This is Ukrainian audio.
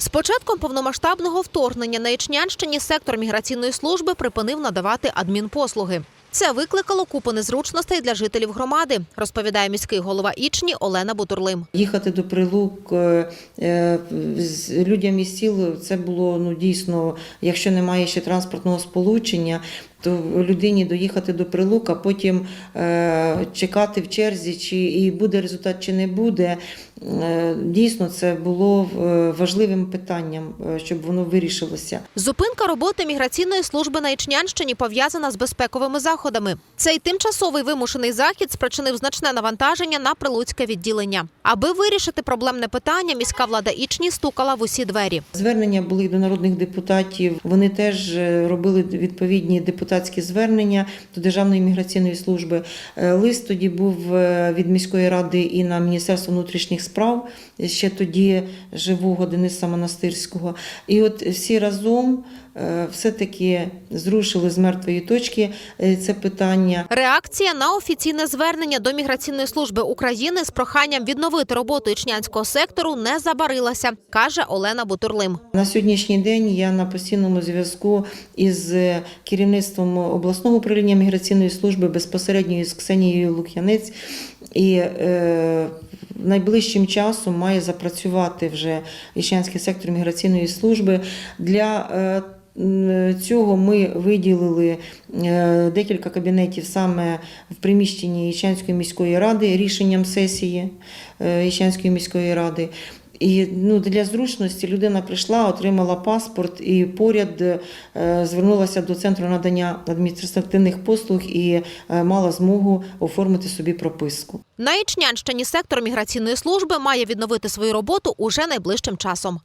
З початком повномасштабного вторгнення на Ічнянщині сектор міграційної служби припинив надавати адмінпослуги. Це викликало купу незручностей для жителів громади, розповідає міський голова Ічні Олена Бутурлим. Їхати до прилук е, е, з людям із сіл це було ну дійсно, якщо немає ще транспортного сполучення, то людині доїхати до прилук, а потім е, чекати в черзі, чи і буде результат, чи не буде. Е, дійсно, це було важливим питанням, щоб воно вирішилося. Зупинка роботи міграційної служби на Ічнянщині пов'язана з безпековими заходами. Цей тимчасовий вимушений захід спричинив значне навантаження на прилуцьке відділення. Аби вирішити проблемне питання, міська влада Ічні стукала в усі двері. Звернення були до народних депутатів. Вони теж е, робили відповідні депутатські звернення до Державної міграційної служби. Е, Лист тоді був е, від міської ради і на Міністерство внутрішніх справ ще тоді живого Дениса Монастирського. І от всі разом е, все-таки зрушили з мертвої точки е, це питання. Реакція на офіційне звернення до міграційної служби України з проханням відновити роботу ічнянського сектору не забарилася, каже Олена Бутурлим. На сьогоднішній день я на постійному зв'язку із керівництвом обласного управління міграційної служби безпосередньо із Ксенією Лук'янець. І е, найближчим часом має запрацювати вже Іщанський сектор міграційної служби. Для е, Цього ми виділили е, декілька кабінетів саме в приміщенні Іщанської міської ради рішенням сесії е, Іщанської міської ради. І ну, для зручності людина прийшла, отримала паспорт і поряд е, звернулася до центру надання адміністративних послуг і мала змогу оформити собі прописку. На Ічнянщині сектор міграційної служби має відновити свою роботу уже найближчим часом.